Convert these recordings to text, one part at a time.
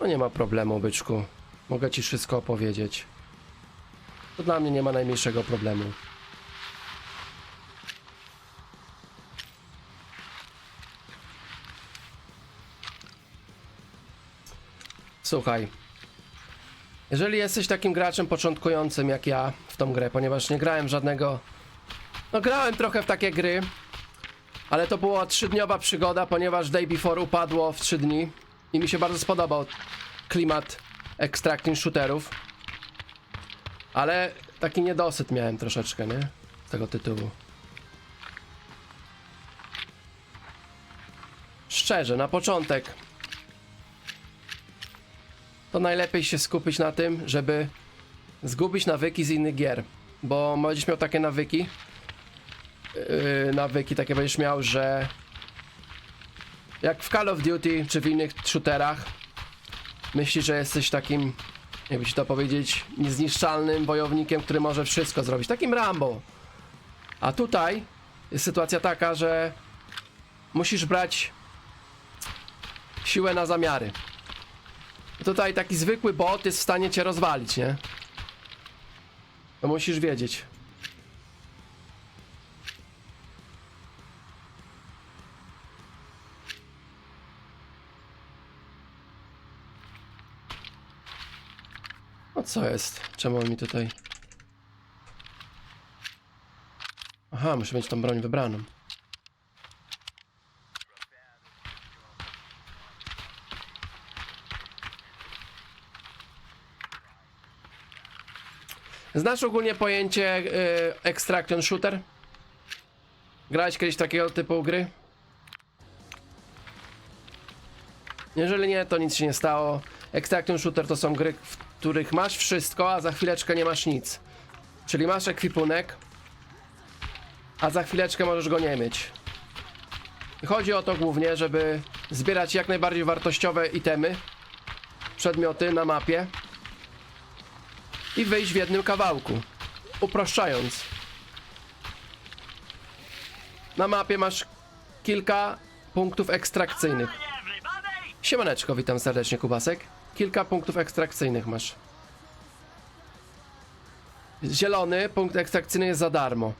No nie ma problemu, byczku. Mogę ci wszystko opowiedzieć. To dla mnie nie ma najmniejszego problemu. Słuchaj. Jeżeli jesteś takim graczem początkującym jak ja w tą grę, ponieważ nie grałem żadnego. No, grałem trochę w takie gry, ale to była trzydniowa przygoda, ponieważ Day Before upadło w 3 dni i mi się bardzo spodobał klimat extracting shooterów. Ale taki niedosyt miałem troszeczkę, nie? Z tego tytułu. Szczerze, na początek to najlepiej się skupić na tym, żeby zgubić nawyki z innych gier. Bo będziesz miał takie nawyki, yy, nawyki takie będziesz miał, że jak w Call of Duty czy w innych shooterach myślisz, że jesteś takim, jakby ci to powiedzieć, niezniszczalnym wojownikiem, który może wszystko zrobić. Takim Rambo. A tutaj jest sytuacja taka, że musisz brać siłę na zamiary. Tutaj taki zwykły bot jest w stanie cię rozwalić, nie? To musisz wiedzieć. Co jest? Czemu on mi tutaj... Aha, muszę mieć tą broń wybraną. Znasz ogólnie pojęcie y, Extraction Shooter? Grałeś kiedyś takiego typu gry? Jeżeli nie, to nic się nie stało. Extraction Shooter to są gry, w których masz wszystko, a za chwileczkę nie masz nic. Czyli masz ekwipunek, a za chwileczkę możesz go nie mieć. Chodzi o to głównie, żeby zbierać jak najbardziej wartościowe itemy, przedmioty na mapie i wyjść w jednym kawałku. Uproszczając. Na mapie masz kilka punktów ekstrakcyjnych. Siemaneczko, witam serdecznie Kubasek. Kilka punktów ekstrakcyjnych masz. Zielony punkt ekstrakcyjny jest za darmo.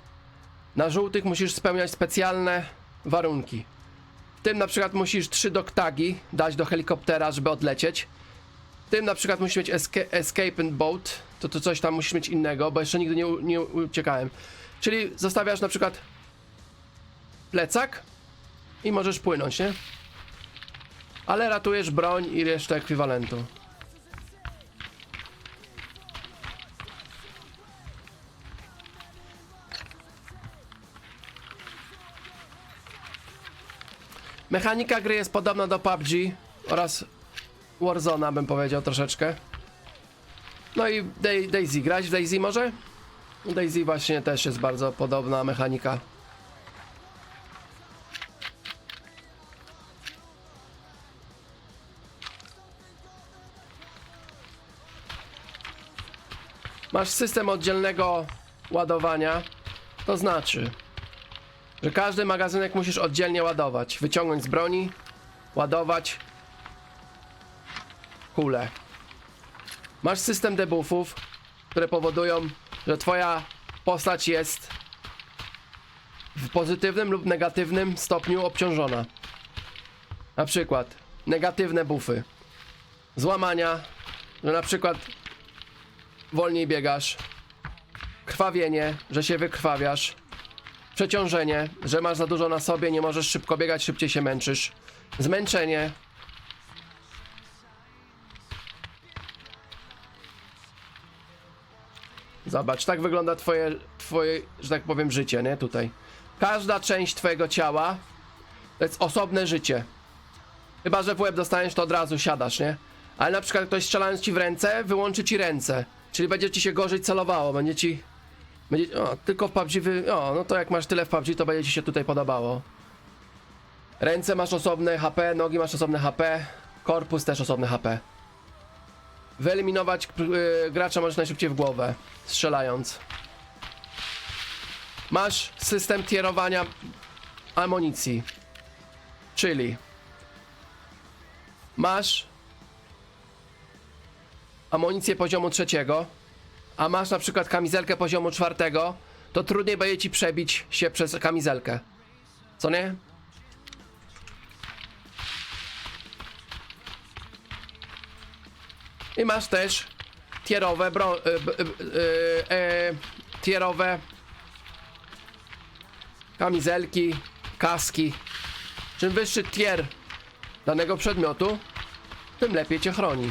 Na żółtych musisz spełniać specjalne warunki. W tym na przykład musisz trzy doktagi dać do helikoptera, żeby odlecieć. W tym na przykład musisz mieć esca escape and boat, to to coś tam musisz mieć innego, bo jeszcze nigdy nie, nie uciekałem. Czyli zostawiasz na przykład plecak i możesz płynąć, nie? Ale ratujesz broń i resztę ekwiwalentu. Mechanika gry jest podobna do PUBG oraz Warzona bym powiedział troszeczkę. No i Dai- Daisy, grać w Daisy może? Daisy właśnie też jest bardzo podobna mechanika. Masz system oddzielnego ładowania, to znaczy, że każdy magazynek musisz oddzielnie ładować. Wyciągnąć z broni, ładować kulę. Masz system debuffów, które powodują, że twoja postać jest w pozytywnym lub negatywnym stopniu obciążona. Na przykład negatywne buffy. Złamania, że na przykład wolniej biegasz. Krwawienie, że się wykrwawiasz. Przeciążenie, że masz za dużo na sobie, nie możesz szybko biegać, szybciej się męczysz. Zmęczenie. Zobacz, tak wygląda twoje, twoje, że tak powiem, życie, nie? Tutaj. Każda część twojego ciała to jest osobne życie. Chyba, że w łeb dostaniesz, to od razu siadasz, nie? Ale na przykład ktoś strzelając ci w ręce, wyłączy ci ręce. Czyli będzie ci się gorzej celowało, będzie ci... Będzie, o, tylko w PUBG wy... O, no to jak masz tyle w PUBG, to będzie ci się tutaj podobało. Ręce masz osobne HP, nogi masz osobne HP, korpus też osobne HP. Wyeliminować yy, gracza możesz najszybciej w głowę, strzelając. Masz system tierowania amunicji. Czyli masz amunicję poziomu trzeciego, a masz na przykład kamizelkę poziomu czwartego, to trudniej będzie ci przebić się przez kamizelkę. Co nie? I masz też tierowe bro... Y, y, y, y, tierowe kamizelki, kaski. Czym wyższy tier danego przedmiotu, tym lepiej cię chroni.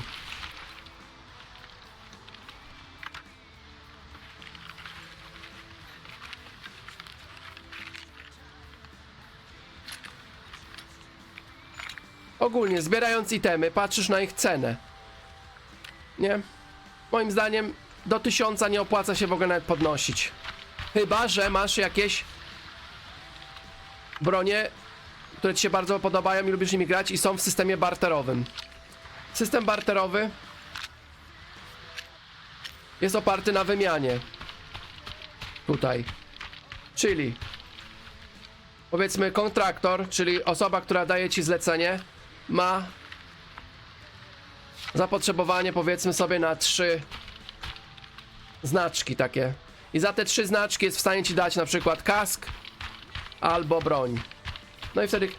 Ogólnie, zbierając itemy, patrzysz na ich cenę. Nie? Moim zdaniem do tysiąca nie opłaca się w ogóle nawet podnosić. Chyba, że masz jakieś bronie, które ci się bardzo podobają i lubisz nimi grać i są w systemie barterowym. System barterowy jest oparty na wymianie. Tutaj. Czyli powiedzmy kontraktor, czyli osoba, która daje ci zlecenie, ma zapotrzebowanie powiedzmy sobie na trzy znaczki takie. I za te trzy znaczki jest w stanie ci dać na przykład kask albo broń. No i wtedy.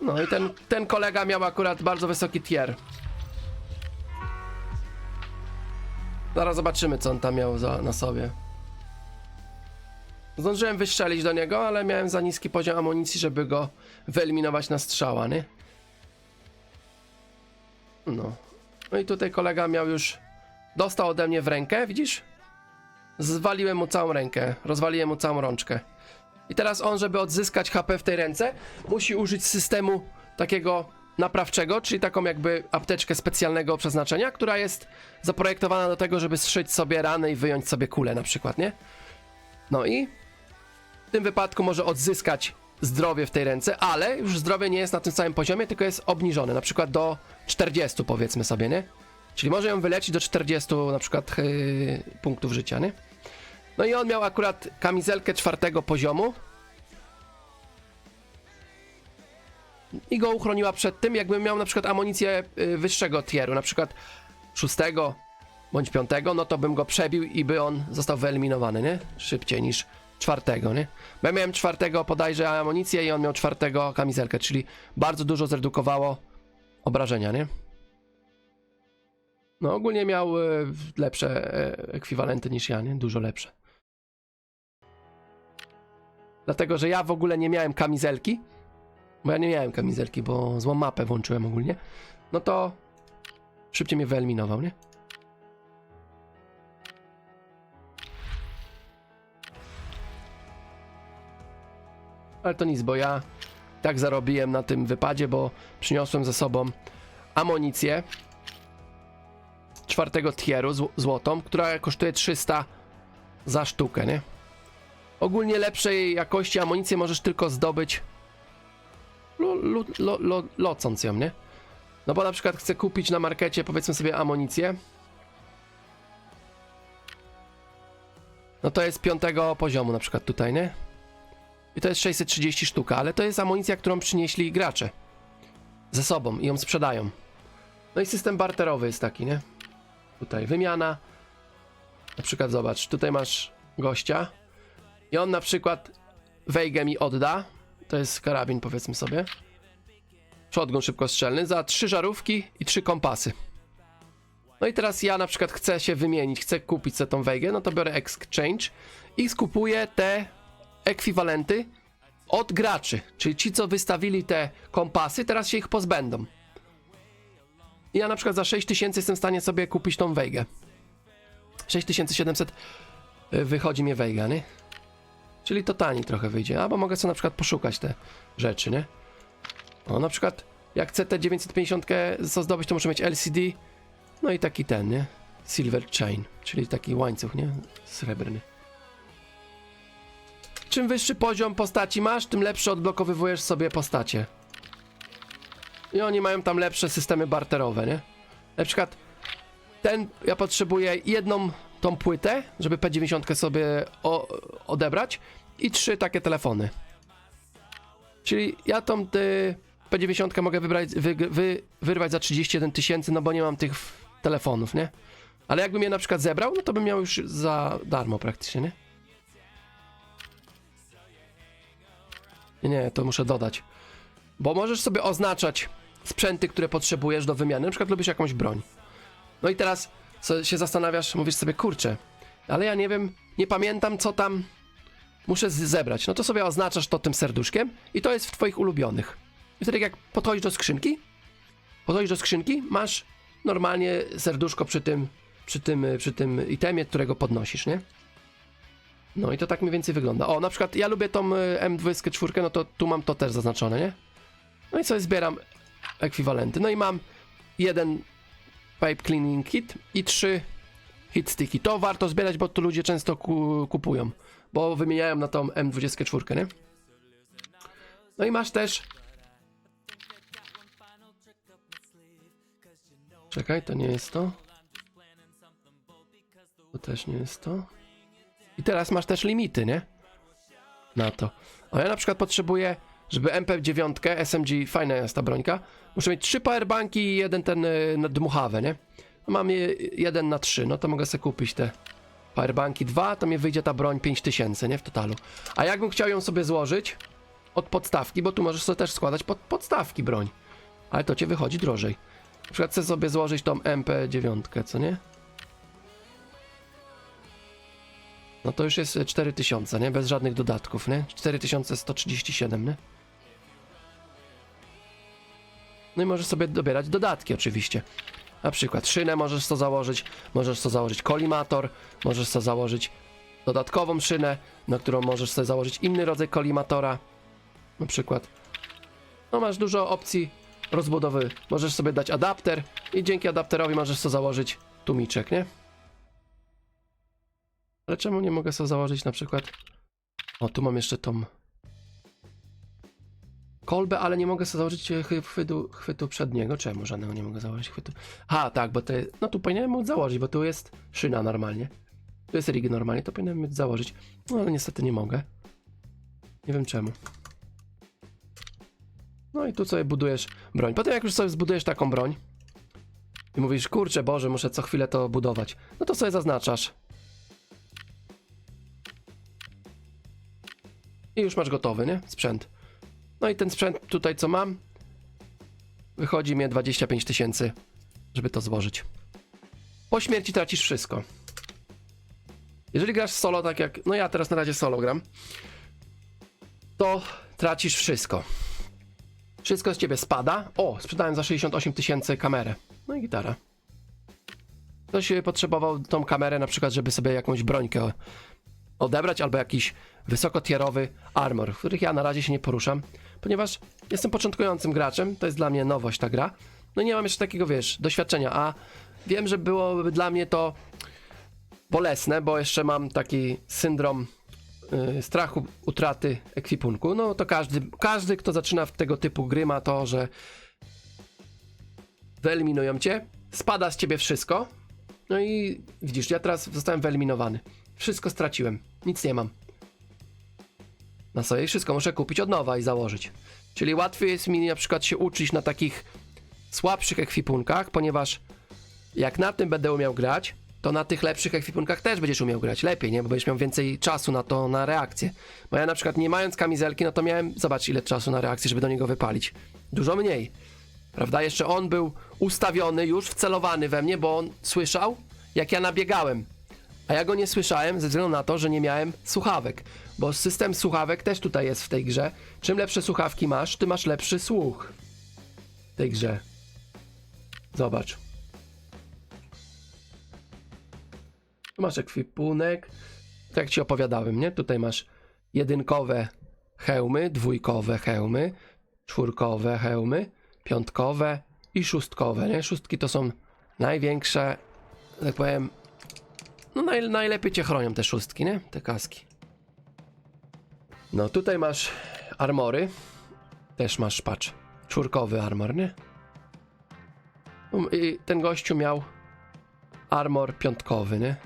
No i ten, ten kolega miał akurat bardzo wysoki tier. Zaraz zobaczymy, co on tam miał za, na sobie. Zdążyłem wystrzelić do niego, ale miałem za niski poziom amunicji, żeby go wyeliminować na strzała, nie? No. No i tutaj kolega miał już... Dostał ode mnie w rękę, widzisz? Zwaliłem mu całą rękę, rozwaliłem mu całą rączkę. I teraz on, żeby odzyskać HP w tej ręce, musi użyć systemu takiego naprawczego, czyli taką jakby apteczkę specjalnego przeznaczenia, która jest zaprojektowana do tego, żeby zszyć sobie ranę i wyjąć sobie kulę na przykład, nie? No i tym wypadku może odzyskać zdrowie w tej ręce, ale już zdrowie nie jest na tym samym poziomie, tylko jest obniżone, na przykład do 40 powiedzmy sobie, nie? Czyli może ją wyleczyć do 40 na przykład yy, punktów życia, nie? No i on miał akurat kamizelkę czwartego poziomu. I go uchroniła przed tym, jakbym miał na przykład amunicję y, wyższego tieru, na przykład szóstego bądź piątego, no to bym go przebił i by on został wyeliminowany, nie? Szybciej niż czwartego, nie? Bo ja miałem czwartego podajże amunicję i on miał czwartego kamizelkę, czyli bardzo dużo zredukowało obrażenia, nie? No ogólnie miał y, lepsze e, ekwiwalenty niż ja, nie? Dużo lepsze. Dlatego, że ja w ogóle nie miałem kamizelki, bo ja nie miałem kamizelki, bo złą mapę włączyłem ogólnie, no to szybciej mnie wyeliminował, nie? Ale to nic, bo ja tak zarobiłem na tym wypadzie, bo przyniosłem ze sobą amunicję czwartego tieru zł- złotą, która kosztuje 300 za sztukę, nie? Ogólnie lepszej jakości amunicję możesz tylko zdobyć lo, lo, lo, lo, locąc ją, nie? No bo na przykład chcę kupić na markecie, powiedzmy sobie, amunicję. No to jest piątego poziomu na przykład tutaj, nie? I to jest 630 sztuka, ale to jest amunicja, którą przynieśli gracze. Ze sobą i ją sprzedają. No i system barterowy jest taki, nie? Tutaj wymiana. Na przykład zobacz, tutaj masz gościa. I on na przykład wejgę mi odda. To jest karabin, powiedzmy sobie. Shotgun szybkostrzelny za trzy żarówki i trzy kompasy. No i teraz ja na przykład chcę się wymienić, chcę kupić sobie tą wejgę, no to biorę exchange i skupuję te ekwiwalenty od graczy. Czyli ci, co wystawili te kompasy, teraz się ich pozbędą. Ja na przykład za 6000 jestem w stanie sobie kupić tą wejgę. 6700 y, wychodzi mnie wejga, nie? Czyli to taniej trochę wyjdzie. Albo mogę sobie na przykład poszukać te rzeczy, nie? O, na przykład jak chcę te 950 co zdobyć, to muszę mieć LCD. No i taki ten, nie? Silver chain, czyli taki łańcuch, nie? Srebrny. Czym wyższy poziom postaci masz, tym lepszy odblokowywujesz sobie postacie. I oni mają tam lepsze systemy barterowe, nie? Na przykład ten, ja potrzebuję jedną tą płytę, żeby P90 sobie odebrać i trzy takie telefony. Czyli ja tą ty, P90 mogę wybrać, wy, wy, wyrwać za 31 tysięcy, no bo nie mam tych telefonów, nie? Ale jakbym je na przykład zebrał, no to bym miał już za darmo praktycznie, nie? Nie, nie, to muszę dodać. Bo możesz sobie oznaczać sprzęty, które potrzebujesz do wymiany. Na przykład lubisz jakąś broń. No i teraz się zastanawiasz, mówisz sobie, kurczę, ale ja nie wiem, nie pamiętam co tam muszę zebrać. No to sobie oznaczasz to tym serduszkiem i to jest w twoich ulubionych. I wtedy jak podchodzisz do skrzynki, podchodzisz do skrzynki, masz normalnie serduszko przy tym, przy tym, przy tym itemie, którego podnosisz, nie? No i to tak mniej więcej wygląda. O, na przykład ja lubię tą y, M24, no to tu mam to też zaznaczone, nie? No i sobie zbieram ekwiwalenty. No i mam jeden pipe cleaning kit i trzy hit sticky. To warto zbierać, bo tu ludzie często ku, kupują, bo wymieniają na tą M24, nie? No i masz też Czekaj, to nie jest to. To też nie jest to. I teraz masz też limity, nie? Na to. A ja na przykład potrzebuję, żeby MP9, SMG, fajna jest ta brońka, muszę mieć trzy powerbanki i jeden ten y, nie? No mam je jeden na trzy, no to mogę sobie kupić te powerbanki dwa, to mi wyjdzie ta broń 5000, nie? W totalu. A jakbym chciał ją sobie złożyć od podstawki, bo tu możesz sobie też składać pod podstawki broń, ale to cię wychodzi drożej. Na przykład chcę sobie złożyć tą MP9, co nie? No to już jest 4000, nie? Bez żadnych dodatków, nie? 4137, nie? No i możesz sobie dobierać dodatki oczywiście. Na przykład szynę możesz to założyć, możesz to założyć kolimator, możesz to założyć dodatkową szynę, na którą możesz sobie założyć inny rodzaj kolimatora. Na przykład. No masz dużo opcji rozbudowy. Możesz sobie dać adapter i dzięki adapterowi możesz sobie założyć tumiczek, nie? Ale czemu nie mogę sobie założyć na przykład... O, tu mam jeszcze tą... Kolbę, ale nie mogę sobie założyć e, chwytu, chwytu przedniego. Czemu żadnego nie mogę założyć chwytu? Ha, tak, bo to jest... No tu powinienem móc założyć, bo tu jest szyna normalnie. Tu jest rig normalnie, to powinienem móc założyć. No ale niestety nie mogę. Nie wiem czemu. No i tu sobie budujesz broń. Potem jak już sobie zbudujesz taką broń i mówisz, kurczę Boże, muszę co chwilę to budować, no to sobie zaznaczasz. I już masz gotowy, nie? Sprzęt. No i ten sprzęt tutaj co mam, wychodzi mnie 25 tysięcy, żeby to złożyć. Po śmierci tracisz wszystko. Jeżeli grasz solo, tak jak, no ja teraz na razie solo gram, to tracisz wszystko. Wszystko z ciebie spada. O, sprzedałem za 68 tysięcy kamerę. No i gitara. Ktoś e, potrzebował tą kamerę na przykład, żeby sobie jakąś brońkę odebrać, albo jakiś wysokotierowy armor, w których ja na razie się nie poruszam, ponieważ jestem początkującym graczem, to jest dla mnie nowość ta gra. No i nie mam jeszcze takiego, wiesz, doświadczenia, a wiem, że byłoby dla mnie to bolesne, bo jeszcze mam taki syndrom y, strachu utraty ekwipunku. No to każdy, każdy, kto zaczyna w tego typu gry ma to, że wyeliminują cię, spada z ciebie wszystko. No i widzisz, ja teraz zostałem wyeliminowany. Wszystko straciłem, nic nie mam. Na sobie wszystko muszę kupić od nowa i założyć. Czyli łatwiej jest mi na przykład się uczyć na takich słabszych ekwipunkach, ponieważ jak na tym będę umiał grać, to na tych lepszych ekwipunkach też będziesz umiał grać lepiej, nie? Bo będziesz miał więcej czasu na to, na reakcję. Bo ja na przykład nie mając kamizelki, no to miałem, zobacz ile czasu na reakcję, żeby do niego wypalić. Dużo mniej. Prawda? Jeszcze on był ustawiony, już wcelowany we mnie, bo on słyszał, jak ja nabiegałem. A ja go nie słyszałem ze względu na to, że nie miałem słuchawek. Bo system słuchawek też tutaj jest w tej grze. Czym lepsze słuchawki masz, ty masz lepszy słuch. W tej grze. Zobacz. Tu masz ekwipunek. Tak jak ci opowiadałem, nie? Tutaj masz jedynkowe hełmy, dwójkowe hełmy, czwórkowe hełmy, piątkowe i szóstkowe, nie? Szóstki to są największe, tak powiem, no naj, najlepiej cię chronią te szóstki, nie? Te kaski. No tutaj masz armory. Też masz, patrz, czwórkowy armor, nie? Um, I ten gościu miał armor piątkowy, nie?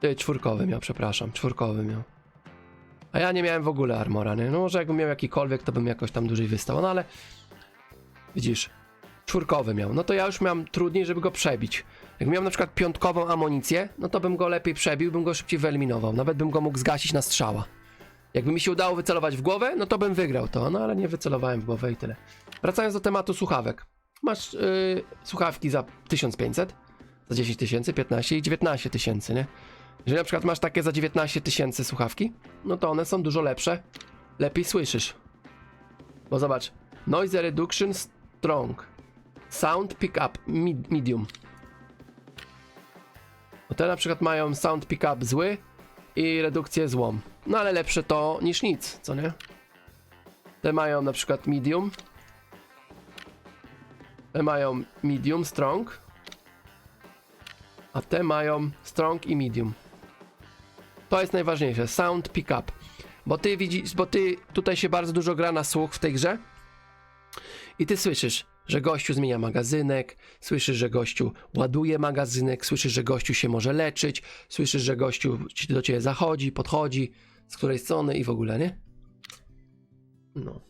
Ty, czwórkowy miał, przepraszam, czwórkowy miał. A ja nie miałem w ogóle armora, nie? No może jakbym miał jakikolwiek, to bym jakoś tam dłużej wystał, no ale Widzisz? Czwórkowy miał. No to ja już miałem trudniej, żeby go przebić. Jak miałem na przykład piątkową amunicję, no to bym go lepiej przebił, bym go szybciej wyeliminował. Nawet bym go mógł zgasić na strzała. Jakby mi się udało wycelować w głowę, no to bym wygrał to, no ale nie wycelowałem w głowę i tyle. Wracając do tematu słuchawek. Masz yy, słuchawki za 1500, za 10 tysięcy, 15 i 19 tysięcy, nie? Jeżeli na przykład masz takie za 19 tysięcy słuchawki, no to one są dużo lepsze, lepiej słyszysz. Bo zobacz, noise reduction strong, sound pickup medium. Bo te na przykład mają sound pickup zły i redukcję złą. No ale lepsze to niż nic, co nie? Te mają na przykład medium. Te mają medium, strong. A te mają strong i medium. To jest najważniejsze, sound pickup. Bo ty widzisz, bo ty tutaj się bardzo dużo gra na słuch w tej grze. I ty słyszysz, że gościu zmienia magazynek, słyszysz, że gościu ładuje magazynek, słyszysz, że gościu się może leczyć, słyszysz, że gościu ci- do ciebie zachodzi, podchodzi, z której strony i w ogóle, nie? No.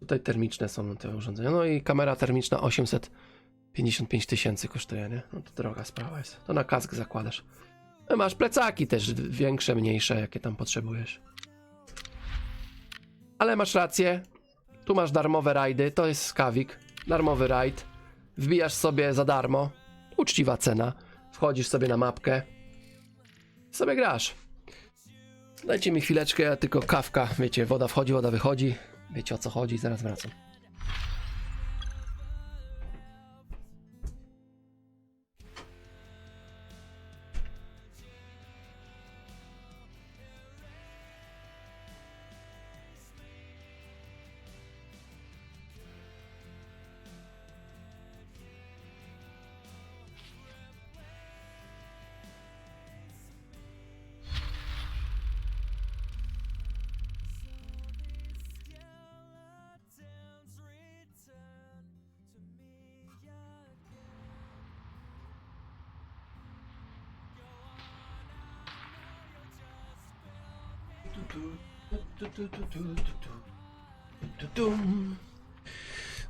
Tutaj termiczne są te urządzenia. No i kamera termiczna 855 tysięcy kosztuje, nie? No to droga sprawa jest. To na kask zakładasz. No masz plecaki też większe, mniejsze, jakie tam potrzebujesz. Ale masz rację. Tu masz darmowe rajdy, to jest skawik. Darmowy rajd. Wbijasz sobie za darmo. Uczciwa cena. Wchodzisz sobie na mapkę. Sobie grasz. Dajcie mi chwileczkę, ja tylko kawka. Wiecie, woda wchodzi, woda wychodzi. Wiecie o co chodzi, zaraz wracam.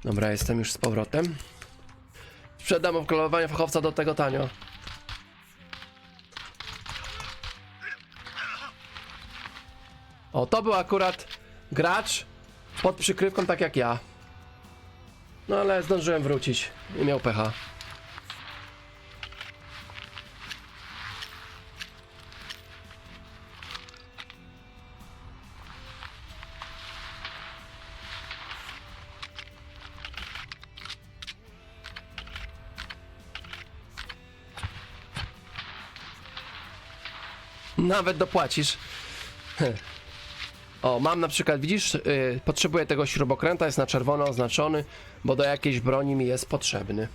Dobra, jestem już z powrotem. Sprzedam obkolowanie fachowca do tego tanio. O, to był akurat gracz pod przykrywką tak jak ja. No ale zdążyłem wrócić i miał pecha. Nawet dopłacisz. O, mam na przykład, widzisz, yy, potrzebuję tego śrubokręta, jest na czerwono oznaczony, bo do jakiejś broni mi jest potrzebny.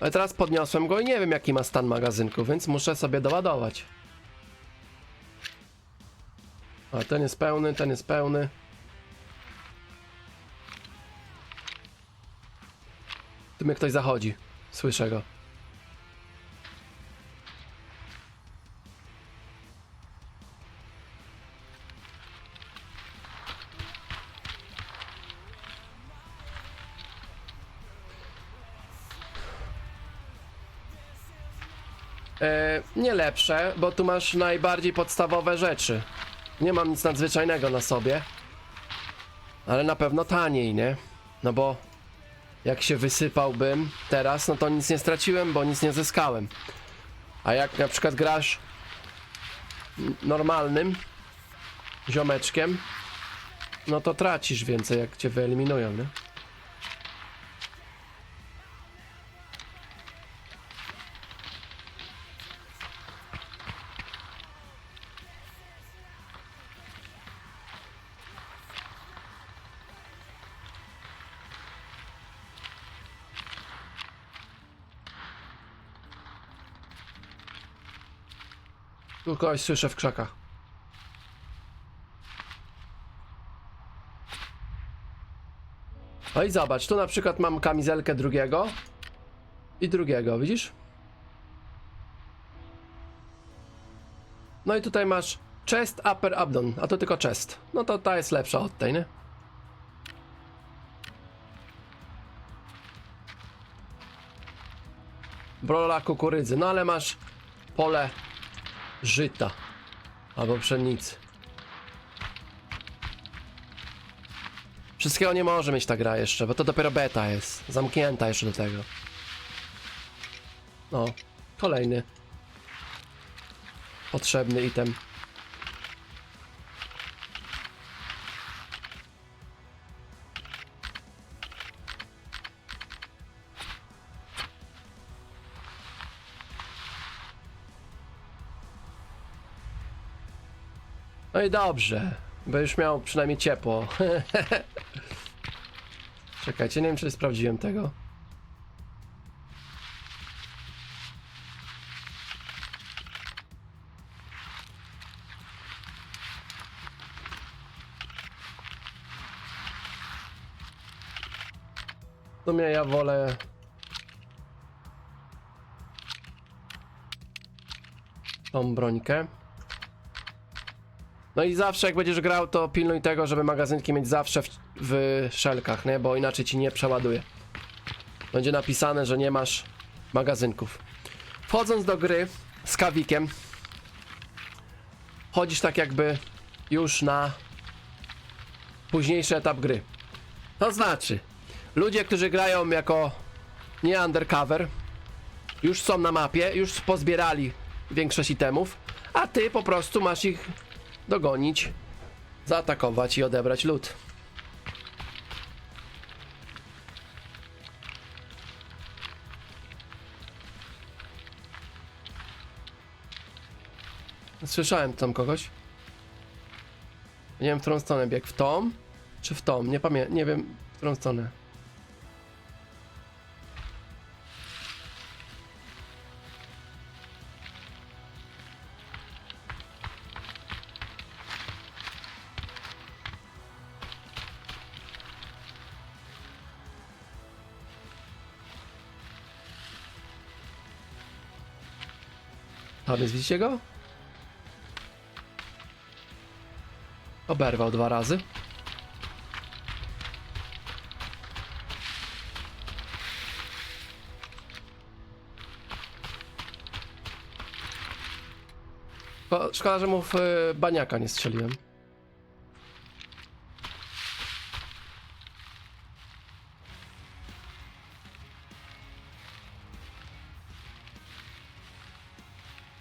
Ale teraz podniosłem go i nie wiem jaki ma stan magazynku, więc muszę sobie doładować. A ten jest pełny, ten jest pełny. Tu mnie ktoś zachodzi. Słyszę go. E, nie lepsze, bo tu masz najbardziej podstawowe rzeczy. Nie mam nic nadzwyczajnego na sobie. Ale na pewno taniej, nie? No bo jak się wysypałbym teraz, no to nic nie straciłem, bo nic nie zyskałem. A jak na przykład grasz normalnym ziomeczkiem, no to tracisz więcej, jak cię wyeliminują, nie? Kogoś słyszę w krzakach. No i zobacz, tu na przykład mam kamizelkę drugiego i drugiego, widzisz? No i tutaj masz chest, upper, abdon, a to tylko chest. No to ta jest lepsza od tej, nie? Brola kukurydzy, no ale masz pole żyta albo pszenicy. Wszystkiego nie może mieć ta gra jeszcze, bo to dopiero beta jest. Zamknięta jeszcze do tego. No, kolejny potrzebny item. I dobrze, bo już miał przynajmniej ciepło. Czekajcie, nie wiem czy sprawdziłem tego. W sumie ja wolę... Tą brońkę. No i zawsze jak będziesz grał, to pilnuj tego, żeby magazynki mieć zawsze w, w szelkach, nie? Bo inaczej ci nie przeładuje. Będzie napisane, że nie masz magazynków. Wchodząc do gry z kawikiem, chodzisz tak jakby już na późniejszy etap gry. To znaczy, ludzie, którzy grają jako nie undercover, już są na mapie, już pozbierali większość itemów, a ty po prostu masz ich dogonić, zaatakować i odebrać lód. Słyszałem tam kogoś. Nie wiem, w którą stronę biegł. W tą? Czy w tą? Nie pamiętam. Nie wiem, w którą stronę. Więc widzicie go? Oberwał dwa razy. Szko- Szkoda, że mu w y, baniaka nie strzeliłem.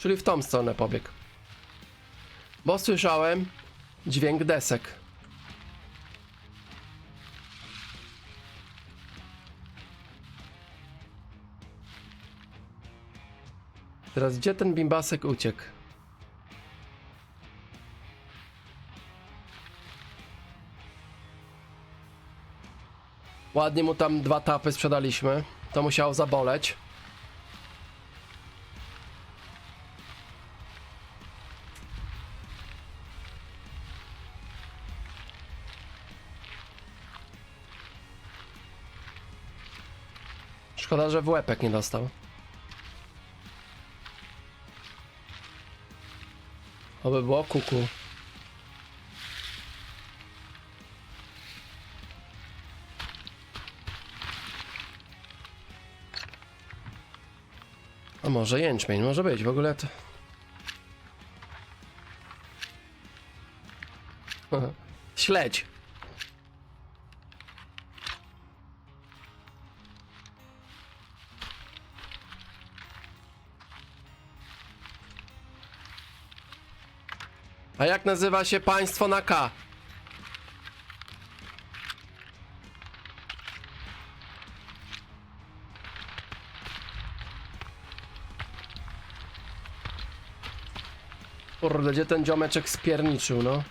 Czyli w tą stronę pobiegł. Bo słyszałem dźwięk desek. Teraz gdzie ten bimbasek uciekł? Ładnie mu tam dwa tapy sprzedaliśmy. To musiało zaboleć. Szkoda, że w łepek nie dostał. Oby było kuku. A może jęczmień, może być, w ogóle to... Śledź. A jak nazywa się państwo na K? Kurde, gdzie ten ziomeczek spierniczył, no?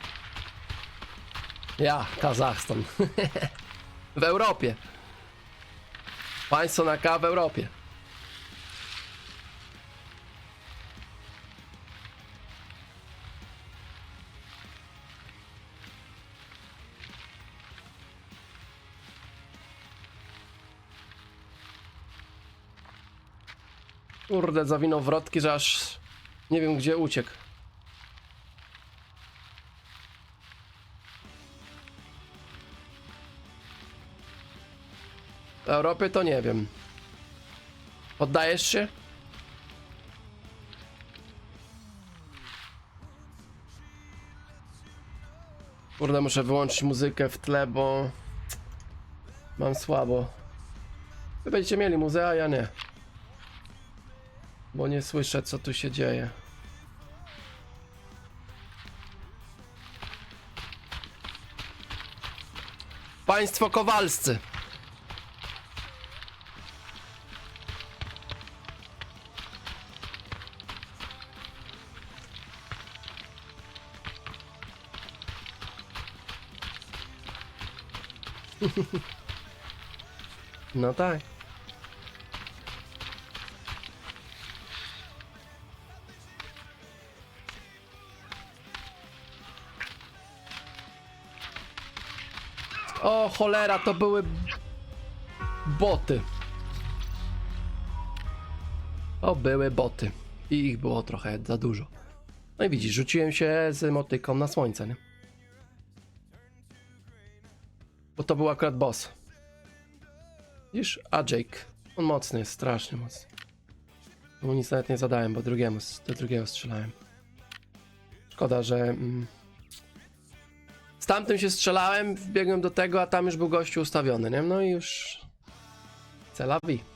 Ja, Kazachstan. w Europie. Państwo na K w Europie. kurde, zawinął wrotki, że aż nie wiem gdzie uciekł. Do Europy to nie wiem. Poddajesz się? Kurde, muszę wyłączyć muzykę w tle, bo mam słabo. Wy będziecie mieli muzea, ja nie. Bo nie słyszę, co tu się dzieje. Państwo Kowalscy. No tak. O cholera, to były boty. To były boty. I ich było trochę za dużo. No i widzisz, rzuciłem się z motyką na słońce, nie? Bo to był akurat boss. Widzisz? A Jake. On mocny jest, strasznie mocny. Mu nic nawet nie zadałem, bo drugiemu, do drugiego strzelałem. Szkoda, że... Mm, tamtym się strzelałem, wbiegłem do tego, a tam już był gościu ustawiony, nie? No i już... Celawi.